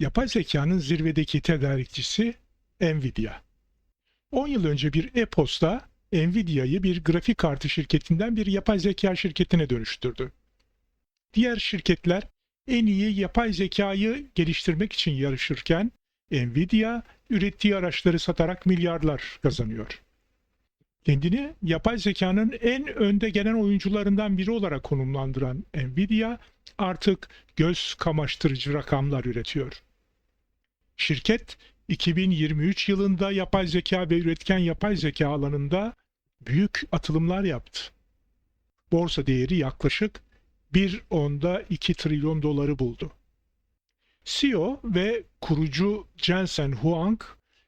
Yapay zekanın zirvedeki tedarikçisi Nvidia. 10 yıl önce bir e-posta Nvidia'yı bir grafik kartı şirketinden bir yapay zeka şirketine dönüştürdü. Diğer şirketler en iyi yapay zekayı geliştirmek için yarışırken Nvidia ürettiği araçları satarak milyarlar kazanıyor. Kendini yapay zekanın en önde gelen oyuncularından biri olarak konumlandıran Nvidia artık göz kamaştırıcı rakamlar üretiyor. Şirket 2023 yılında yapay zeka ve üretken yapay zeka alanında büyük atılımlar yaptı. Borsa değeri yaklaşık 1.2 trilyon doları buldu. CEO ve kurucu Jensen Huang,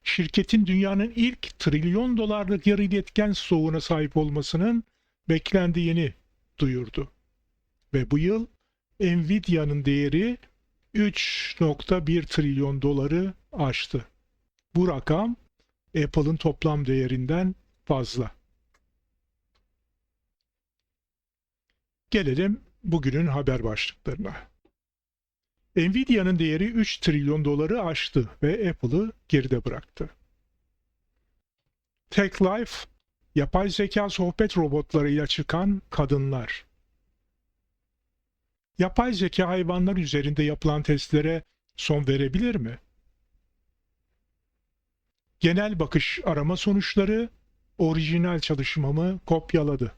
şirketin dünyanın ilk trilyon dolarlık yarı iletken stoğuna sahip olmasının beklendiğini duyurdu. Ve bu yıl Nvidia'nın değeri 3.1 trilyon doları aştı. Bu rakam Apple'ın toplam değerinden fazla. Gelelim bugünün haber başlıklarına. Nvidia'nın değeri 3 trilyon doları aştı ve Apple'ı geride bıraktı. Tech Life, yapay zeka sohbet robotlarıyla çıkan kadınlar. Yapay zeka hayvanlar üzerinde yapılan testlere son verebilir mi? Genel bakış arama sonuçları orijinal çalışmamı kopyaladı.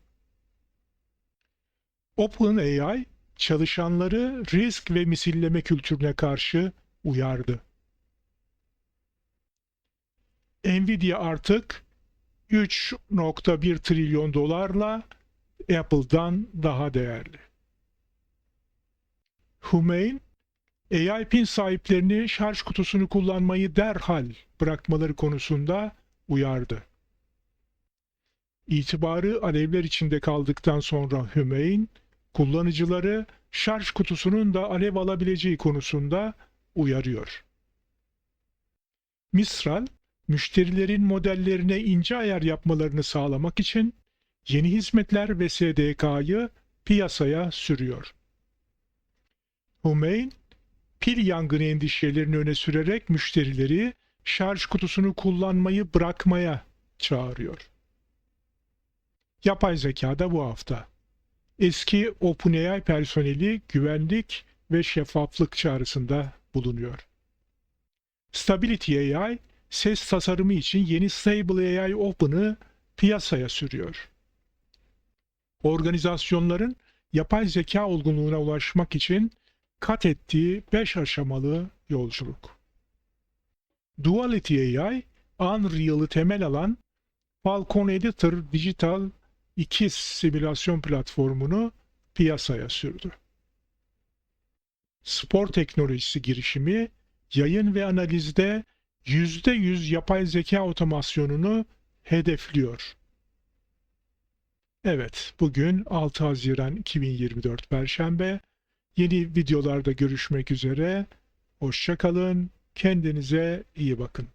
OpenAI çalışanları risk ve misilleme kültürüne karşı uyardı. Nvidia artık 3.1 trilyon dolarla Apple'dan daha değerli. Humeyn, AI pin sahiplerini şarj kutusunu kullanmayı derhal bırakmaları konusunda uyardı. İtibarı alevler içinde kaldıktan sonra Hümeyn, kullanıcıları şarj kutusunun da alev alabileceği konusunda uyarıyor. Mistral, müşterilerin modellerine ince ayar yapmalarını sağlamak için yeni hizmetler ve SDK'yı piyasaya sürüyor. Humeyn, pil yangını endişelerini öne sürerek müşterileri şarj kutusunu kullanmayı bırakmaya çağırıyor. Yapay zeka da bu hafta. Eski OpenAI personeli güvenlik ve şeffaflık çağrısında bulunuyor. Stability AI, ses tasarımı için yeni Stable AI Open'ı piyasaya sürüyor. Organizasyonların yapay zeka olgunluğuna ulaşmak için kat ettiği 5 aşamalı yolculuk. Duality AI, Unreal'ı temel alan Falcon Editor Digital 2 simülasyon platformunu piyasaya sürdü. Spor teknolojisi girişimi yayın ve analizde %100 yapay zeka otomasyonunu hedefliyor. Evet, bugün 6 Haziran 2024 Perşembe. Yeni videolarda görüşmek üzere. Hoşçakalın. Kendinize iyi bakın.